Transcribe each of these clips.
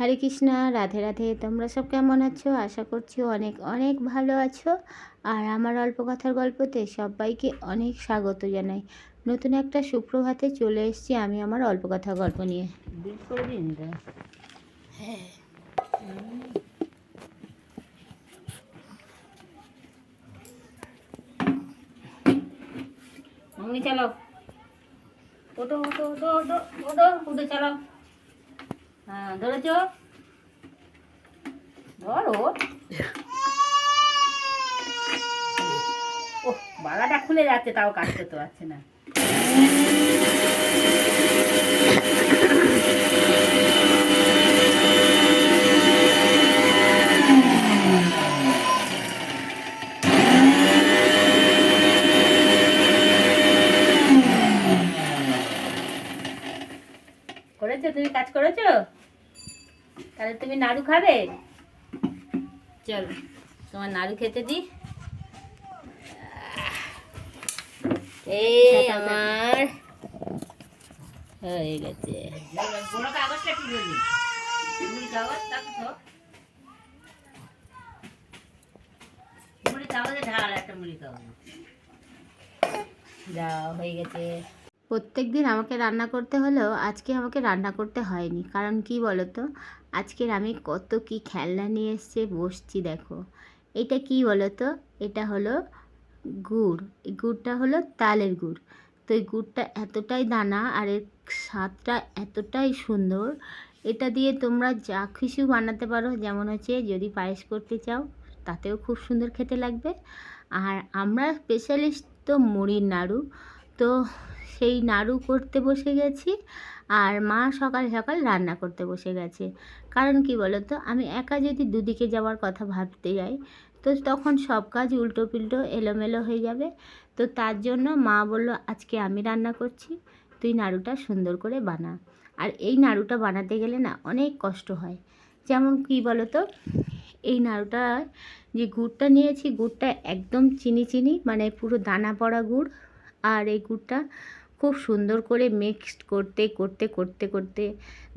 হরে কৃষ্ণা, রাধে রাধে। তোমরা সব কেমন আছো? আশা করছি অনেক অনেক ভালো আছো। আর আমার অল্প কথার গল্পতে সবাইকে অনেক স্বাগত জানাই। নতুন একটা সুপ্রভাতে চলে এসেছি আমি আমার অল্প কথা গল্প নিয়ে। বিল করে দিন তো মামনি চালো ওটো ওটো ওটো ওটো ওটো উঠে চালো হ্যাঁ ধরেছ? ধরো। ও বালাটা খুলে যাচ্ছে, তাও কাজ করতে পারছে না। করেছ? তুমি কাজ করেছ? তাহলে তুমি নাড়ু খাবে? চলো তোমার নাড়ু খেতে দি। এই আমার হয়ে গেছে। যাও হয়ে গেছে। প্রত্যেক দিন আমাকে রান্না করতে হলেও আজকে আমাকে রান্না করতে হয়নি। কারণ কি বলো তো আজকের আমি কত কি খেলনা নিয়ে এসছে বসছি দেখো। এটা কি বলো তো এটা হলো গুড়। এই গুড়টা হলো তালের গুড়। তো এই গুড়টা এতটাই দানা আর এর স্বাদটা এতটাই সুন্দর। এটা দিয়ে তোমরা যা খুশি বানাতে পারো। যেমন হচ্ছে যদি পায়েস করতে চাও, তাতেও খুব সুন্দর খেতে লাগবে। আর আমরা স্পেশালিস্ট তো মুড়ির নাড়ু। তো সেই নাড়ু করতে বসে গেছি আর মা সকাল সকাল রান্না করতে বসে গেছে। কারণ কি বলো তো আমি একা যদি দুদিকে যাওয়ার কথা ভাবতে যাই, তো তখন সব কাজ উল্টো পিল্টো এলোমেলো হয়ে যাবে। তো তার জন্য মা বলল, আজকে আমি রান্না করছি, তুই নাড়ুটা সুন্দর করে বানা। আর এই নাড়ুটা বানাতে গেলে না অনেক কষ্ট হয়। যেমন কি বলো তো এই নাড়ুটা যে গুড়টা নিয়েছি, গুড়টা একদম চিনি চিনি মানে পুরো দানা পড়া গুড়, আর এই গুড়টা খুব সুন্দর করে মিক্সড করতে করতে করতে করতে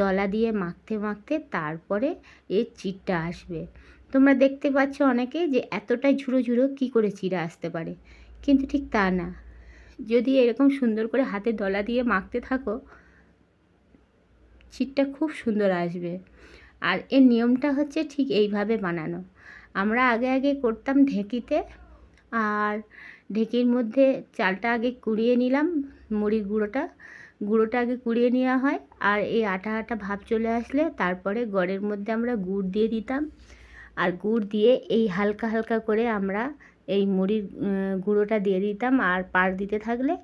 দলা দিয়ে মাখতে মাখতে তারপরে এর চিটটা আসবে। তোমরা দেখতে পাচ্ছ অনেকে যে এতটাই ঝুড়ো ঝুড়ো কী করে চিড়া আসতে পারে, কিন্তু ঠিক তা না। যদি এরকম সুন্দর করে হাতে দলা দিয়ে মাখতে থাকো, চিটটা খুব সুন্দর আসবে। আর এর নিয়মটা হচ্ছে ঠিক এইভাবে বানানো। আমরা আগে আগে করতাম ঢেঁকিতে, আর ঢেঁকির মধ্যে চালটা আগে কুড়িয়ে নিলাম মুড়ির গুঁড়োটা। গুঁড়োটা আগে কুড়িয়ে নেওয়া হয় আর এই আটা আটা ভাব চলে আসলে তারপরে গড়ের মধ্যে আমরা গুড় দিয়ে দিতাম। আর গুড় দিয়ে এই হালকা হালকা করে আমরা এই মুড়ির গুঁড়োটা দিয়ে দিতাম আর পাড় দিতে থাকলে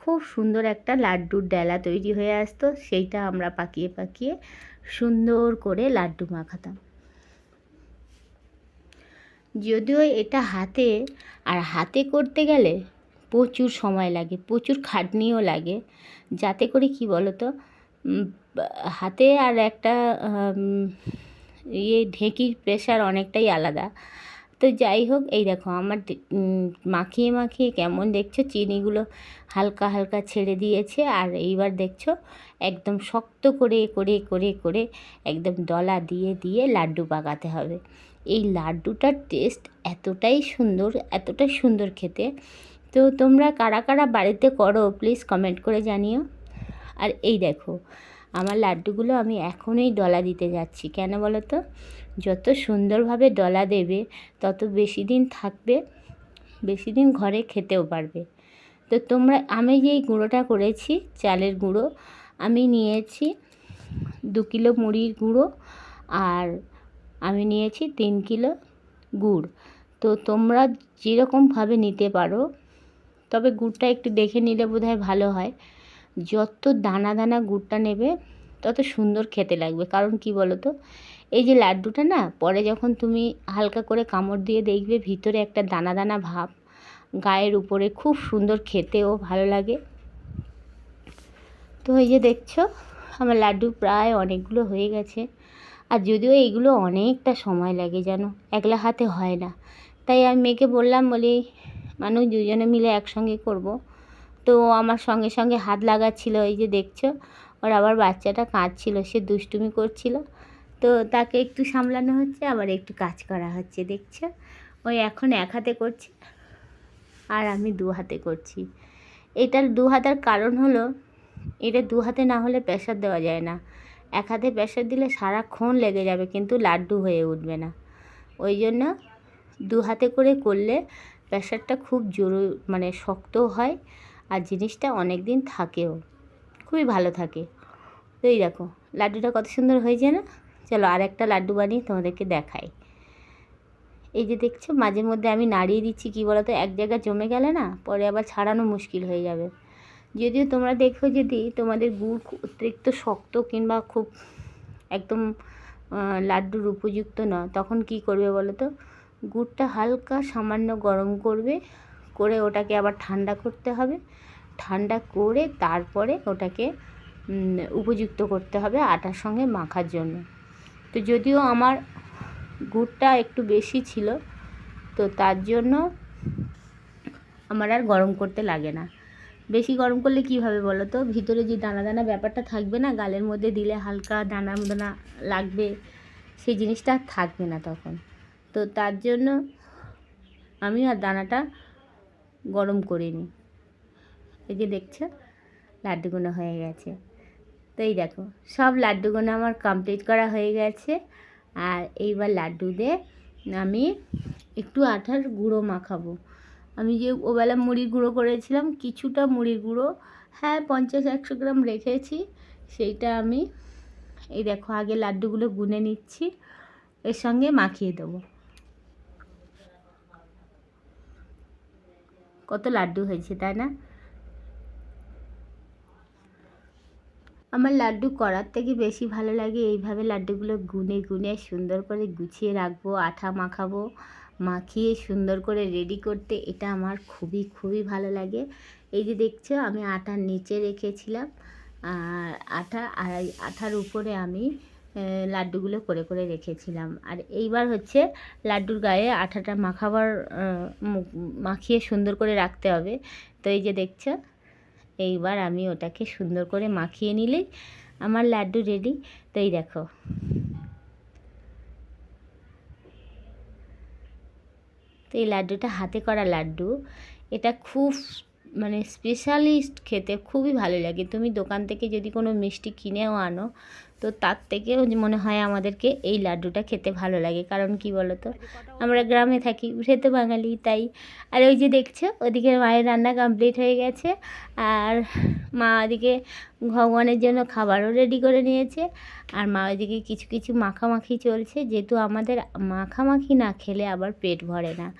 খুব সুন্দর একটা লাড্ডুর ডেলা তৈরি হয়ে আসতো, সেইটা আমরা পাকিয়ে পাকিয়ে সুন্দর করে লাড্ডু মাখাতাম। যদিও এটা হাতে, আর হাতে করতে গেলে প্রচুর সময় লাগে, প্রচুর খাটনিও লাগে। যাতে করে কি বলো তো হাতে আর একটা ইয়ে ঢেঁকির প্রেশার অনেকটাই আলাদা। তো যাই হোক, এই দেখো আমার মাখিয়ে মাখিয়ে কেমন দেখছ? চিনিগুলো হালকা হালকা ছেড়ে দিয়েছে। আর এইবার দেখছ, একদম শক্ত করে করে করে করে একদম দলা দিয়ে দিয়ে লাড্ডু পাকাতে হবে। এই লাড্ডুটার টেস্ট এতটাই সুন্দর এতটাই সুন্দর খেতে। তো তোমরা কারা কারা বাড়িতে করো, প্লিজ কমেন্ট করে জানিও। আর এই দেখো, আমার লাড্ডুগুলো আমি এখনই ডলা দিতে যাচ্ছি। কেন বলো তো? যত সুন্দরভাবে ডলা দেবে, তত বেশি দিন থাকবে, বেশি দিন ঘরে খেতেও পারবে। তো তোমরা, আমি যেই গুঁড়োটা করেছি, চালের গুঁড়ো, আমি নিয়েছি দু কিলো মুড়ির গুঁড়ো আর আমি নিয়েছি তিন কিলো গুড়। তো তোমরা যেরকমভাবে নিতে পারো, তবে গুড়টা একটু দেখে নিলে বোধহয় ভালো হয়। যত দানা দানা গুড়টা নেবে, তত সুন্দর খেতে লাগবে। কারণ কি বলো তো এই যে লাড্ডুটা না, পরে যখন তুমি হালকা করে কামড় দিয়ে দেখবে ভিতরে একটা দানা দানা ভাব, গায়ের উপরে খুব সুন্দর খেতেও ভালো লাগে। তো এই যে দেখছ, আমার লাড্ডু প্রায় অনেকগুলো হয়ে গেছে। আর যদিও এইগুলো অনেকটা সময় লাগে যেন একলা হাতে হয় না। তাই আমি মেয়েকে বললাম, বলি, মানুষ দুজনে মিলে একসঙ্গে করব। তো আমার সঙ্গে সঙ্গে হাত লাগাচ্ছিল, এই যে দেখছ, ওর আবার বাচ্চাটা কাঁদছিল, সে দুষ্টুমি করছিল। তো তাকে একটু সামলানো হচ্ছে, আবার একটু কাজ করা হচ্ছে, দেখছ? ওই এখন এক হাতে করছে আর আমি দু হাতে করছি। এটার দু হাতার কারণ হলো, এটা দু হাতে না হলে প্রেশার দেওয়া যায় না। এক হাতে প্রেশার দিলে সারাক্ষণ লেগে যাবে, কিন্তু লাড্ডু হয়ে উঠবে না। ওই জন্য দু হাতে করে করলে প্রেশারটা খুব জোর মানে শক্তও হয় আর জিনিসটা অনেক দিন থাকেও। খুবই ভালো থাকে। তো এই দেখো, লাড্ডুটা কত সুন্দর হয়েছে না? চলো আর একটা লাড্ডু বানিয়ে তোমাদেরকে দেখাই। এই যে দেখছ, মাঝে মধ্যে আমি নাড়িয়ে দিচ্ছি, কী বলতো, এক জায়গায় জমে গেলে না, পরে আবার ছাড়ানো মুশকিল হয়ে যাবে। যদিও তোমরা দেখো যদি তোমাদের গুড় অতিরিক্ত শক্ত কিংবা খুব একদম লাড্ডুর উপযুক্ত না, তখন কি করবে বলো তো গুড়টা হালকা সামান্য গরম করবে, করে ওটাকে আবার ঠান্ডা করতে হবে। ঠান্ডা করে তারপরে ওটাকে উপযুক্ত করতে হবে আটার সঙ্গে মাখার জন্য। তো যদিও আমার গুড়টা একটু বেশি ছিল, তো তার জন্য আমার আর গরম করতে লাগে না। বেশি গরম করলে কী হবে বলো তো? ভিতরে যে দানা দানা ব্যাপারটা থাকবে না, গালের মধ্যে দিলে হালকা দানা দানা লাগবে, সেই জিনিসটা আর থাকবে না তখন। তো তার জন্য আমি আর দানাটা গরম করিনি। এই যে দেখছ, লাড্ডুগুলো হয়ে গেছে। তো এই দেখো, সব লাড্ডুগুলো আমার কমপ্লিট করা হয়ে গেছে। আর এইবার লাড্ডু দিয়ে আমি একটু আঠার গুঁড়ো মাখাবো। আমি যে ওবেলা মুড়ি গুঁড়ো করেছিলাম, কিছুটা মুড়ির গুঁড়ো হ্যাঁ পঞ্চাশ একশো গ্রাম রেখেছি, সেইটা আমি এই দেখো, আগে লাড্ডুগুলো গুনে নিচ্ছি, এর সঙ্গে মাখিয়ে দেবো। কত লাড্ডু হয়েছে, তাই না? আমার লাড্ডু করার থেকে বেশি ভালো লাগে এইভাবে লাড্ডুগুলো গুনে গুনে সুন্দর করে গুছিয়ে রাখব, আঠা মাখাবো, মাখিয়ে সুন্দর করে রেডি করতে। এটা আমার খুবই খুবই ভালো লাগে। এই যে দেখছ, আমি আটার নিচে রেখেছিলাম। আর আটা আর আঠার উপরে আমি লাড্ডুগুলো করে করে রেখেছিলাম। আর এইবার হচ্ছে লাড্ডুর গায়ে আঠাটা মাখাবার মাখিয়ে সুন্দর করে রাখতে হবে। তো এই যে দেখছ এইবার আমি ওটাকে সুন্দর করে মাখিয়ে নিলে আমার লাড্ডু রেডি তো এই দেখো। তো এই লাড্ডুটা হাতে করা লাড্ডু। এটা খুব মানে স্পেশালিস্ট খেতে খুবই ভালো লাগে। তুমি দোকান থেকে যদি কোনো মিষ্টি কিনেও আনো, তো তার থেকেও মনে হয় আমাদেরকে এই লাড্ডুটা খেতে ভালো লাগে। কারণ কি বলো তো আমরা গ্রামে থাকি তো বাঙালি, তাই। আর ওই যে দেখছ, ওদিকে মায়ের রান্না কমপ্লিট হয়ে গেছে। আর মা ওদিকে ভগবানের জন্য খাবারও রেডি করে নিয়েছে। আর মা ওইদিকে কিছু কিছু মাখামাখি চলছে। যেহেতু আমাদের মাখামাখি না খেলে আবার পেট ভরে না।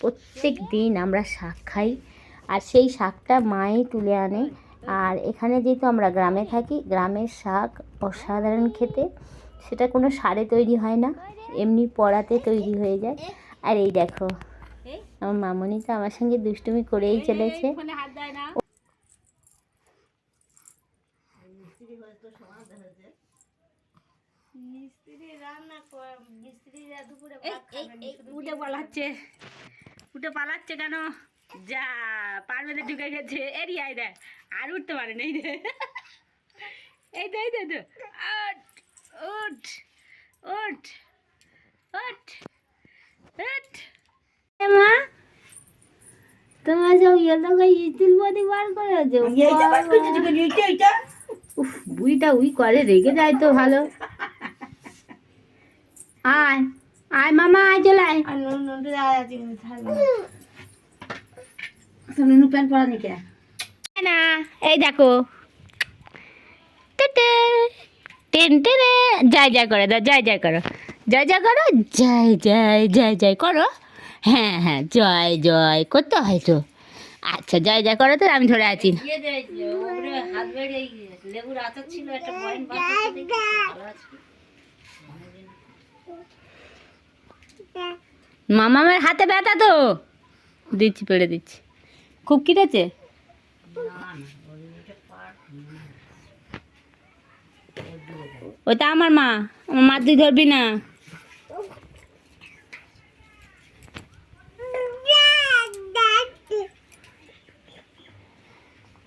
প্রত্যেক দিন আমরা শাক খাই। আর সেই শাকটা মাই তুলে আনে। আর এখানে যেহেতু আমরা গ্রামে থাকি, গ্রামের শাক অসাধারণ খেতে। সেটা কোনো সারে তৈরি হয় না, এমনি পড়াতে তৈরি হয়ে যায়। আর এই দেখো, আমার মামনি তো আমার সঙ্গে দুষ্টুমি করেই চলেছে। উঠে পালাচ্ছে। উঠে পালাচ্ছে কেন? যা পারবে ঢুকে গেছে। এরিয়ায় দেয় আর উঠতে পারে না এই দে। এই দে এই দে দে। উঠ উঠ উঠ উঠ মা তোমার সব ইয়ে লোক স্টিল বডি বার করেছ। উফ বুড়িটা উই করে রেগে যায় তো ভালো। আয় আয় মামা আয় চলে আয়। নুনু প্যান্ট পরা নাকি না এই দেখো। টেটে, টেন টেনে জয় জয় করে দাও জয় জয় করো। জয় জয় করো জয় জয় জয় জয় করো। হ্যাঁ হ্যাঁ জয় জয় করতে হয় তো। আচ্ছা জয় জয় করো তো আমি ধরে আছি। আছে। মামামের হাতে ব্যথা তো। দিচ্ছি পেড়ে দিচ্ছি। খুব কেটেছে ওটা আমার মা। আমার মা তুই ধরবি না।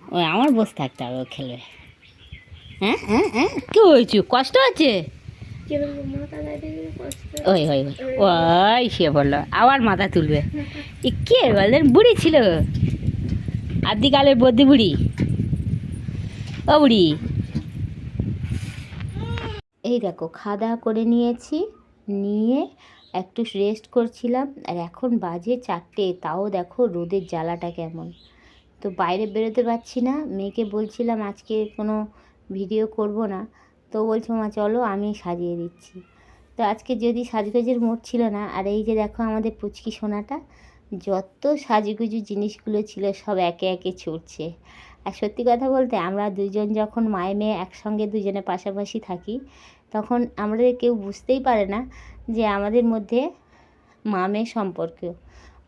ওই আমার বসে থাকতে হবে ও খেলবে হ্যাঁ? হ্যাঁ? হ্যাঁ? কি হয়েছে? কষ্ট হচ্ছে ওই ওই ওই সে বলল, আবার মাথা তুলবে। কে বললেন বুড়ি ছিল। আদিকালের বদ্যি বুড়ি। ও বুড়ি। এই দেখো খাওয়া দাওয়া করে নিয়েছি, নিয়ে একটু রেস্ট করছিলাম, আর এখন বাজে চারটে, তাও দেখো রোদের জ্বালাটা কেমন। তো বাইরে বেরোতে পারছি না, মেয়েকে বলছিলাম আজকে কোনো ভিডিও করব না, তো বলছে, মা, চলো আমি সাজিয়ে দিচ্ছি। তো আজকে যদি সাজগোজের মোট ছিল না, আর এই যে দেখো আমাদের পুচকি সোনাটা যত সাজুগুজু জিনিসগুলো ছিল সব একে একে ছুটছে। আর সত্যি কথা বলতে আমরা দুজন যখন মায়ে মেয়ে একসঙ্গে দুজনে পাশাপাশি থাকি, তখন আমাদের কেউ বুঝতেই পারে না যে আমাদের মধ্যে মা মেয়ে সম্পর্ক।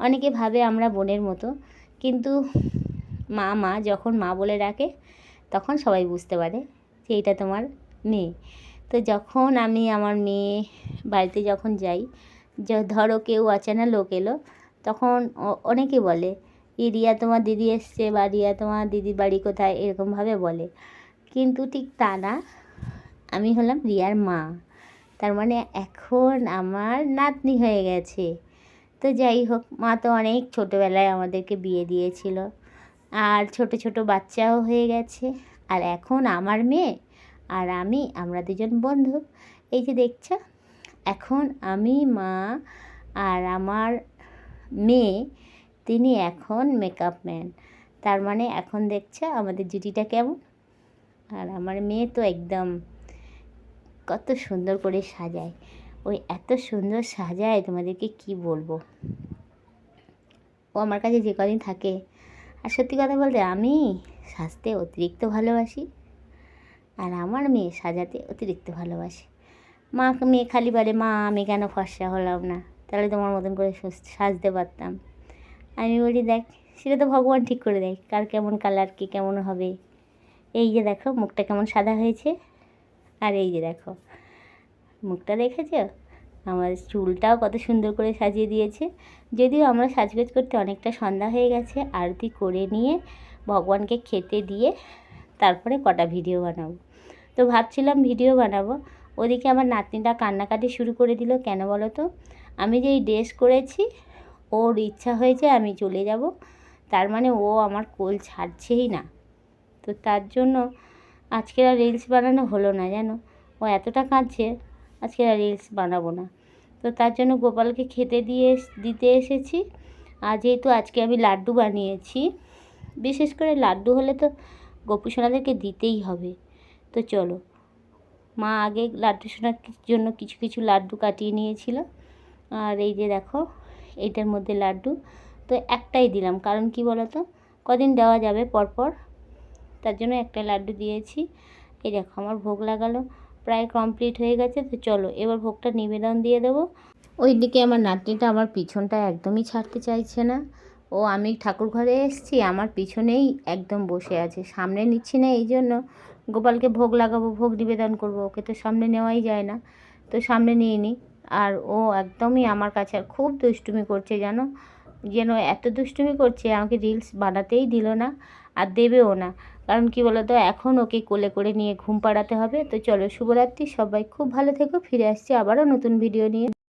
অনেকে ভাবে আমরা বোনের মতো, কিন্তু মা মা যখন মা বলে ডাকে, তখন সবাই বুঝতে পারে যে এটা তোমার মেয়ে। তো যখন আমি আমার মেয়ে বাড়িতে যখন যাই ধরো কেউ অচেনা লোক এলো তখন অনেকে বলে, এই রিয়া তোমার দিদি এসছে বা রিয়া তোমার দিদির বাড়ি কোথায়? এরকমভাবে বলে। কিন্তু ঠিক তা না। আমি হলাম রিয়ার মা। তার মানে এখন আমার নাতনি হয়ে গেছে। তো যাই হোক, মা তো অনেক ছোটোবেলায় আমাদেরকে বিয়ে দিয়েছিল। আর ছোট ছোট বাচ্চাও হয়ে গেছে। আর এখন আমার মেয়ে আর আমি, আমরা দুজন বন্ধু। এই যে দেখছ, এখন আমি, মা আর আমার মেয়ে, তিনি এখন মেকআপ ম্যান তার মানে এখন দেখছে আমাদের জুটিটা কেমন। আর আমার মেয়ে তো একদম কত সুন্দর করে সাজায়। ওই এত সুন্দর সাজায় তোমাদেরকে কি বলব? ও আমার কাছে যে কদিন থাকে। আর সত্যি কথা বলতে আমি সাজতে অতিরিক্ত ভালোবাসি। আর আমার মেয়ে সাজাতে অতিরিক্ত ভালোবাসে। মা মেয়ে খালি বলে, মা, আমি কেন ফর্সা হলাম না? তাহলে তোমার মতন করে সাজতে পারতাম। আমি বলি, দেখ, সেটা তো ভগবান ঠিক করে দেয়। কার কেমন কালার কি কেমন হবে? এই যে দেখো, মুখটা কেমন সাদা হয়েছে। আর এই যে দেখো, মুখটা দেখেছ? আমার চুলটাও কত সুন্দর করে সাজিয়ে দিয়েছে। যদিও আমরা সাজগোজ করতে অনেকটা সন্ধ্যা হয়ে গেছে, আরতি করে নিয়ে ভগবানকে খেতে দিয়ে তারপরে কটা ভিডিও বানাবো। তো ভাবছিলাম ভিডিও বানাবো। ওদিকে আমার নাতনিটা কান্নাকাটি শুরু করে দিল, কেন বলো তো? আমি যেই ড্রেস করেছি, ওর ইচ্ছা হয়েছে আমি চলে যাব। তার মানে ও আমার কোল ছাড়ছেই না। তো তার জন্য আজকের আর রিলস বানানো হলো না, জানো? ও এতটা কাঁদছে আজকে আর রিলস বানাবো না। তো তার জন্য গোপালকে খেতে দিয়ে দিতে এসেছি। আর যেহেতু আজকে আমি লাড্ডু বানিয়েছি, বিশেষ করে লাড্ডু হলে তো গোপু সোনাদেরকে দিতেই হবে। তো চলো, মা আগে লাড্ডু সোনার জন্য কিছু কিছু লাড্ডু কাটিয়ে নিয়েছিল। আর এই যে দেখো এইটার মধ্যে লাড্ডু। তো একটাই দিলাম, কারণ কি বলো তো কদিন দেওয়া যাবে পরপর। তার জন্য একটা লাড্ডু দিয়েছি। এই দেখো, আমার ভোগ লাগালো, প্রায় কমপ্লিট হয়ে গেছে। তো চলো, এবার ভোগটা নিবেদন দিয়ে দেবো। ওই দিকে আমার নাতনিটা আমার পিছনটা একদমই ছাড়তে চাইছে না। ও, আমি ঠাকুর ঘরে এসেছি, আমার পিছনেই একদম বসে আছে। সামনে নিচ্ছি না এই জন্য। গোপালকে ভোগ লাগাবো, ভোগ নিবেদন করব, ওকে তো সামনে নেওয়াই যায় না। তো সামনে নিয়ে নিই আর ও একদমই আমার কাছে আর খুব দুষ্টুমি করছে যেন যেন এত দুষ্টুমি করছে, আমাকে রিলস বানাতেই দিল না আর দেবেও না। কারণ কি বলতো, এখন ওকে কোলে করে নিয়ে ঘুম পাড়াতে হবে। তো চলো, শুভরাত্রি, সবাই খুব ভালো থেকো, ফিরে আসছি আবারও নতুন ভিডিও নিয়ে।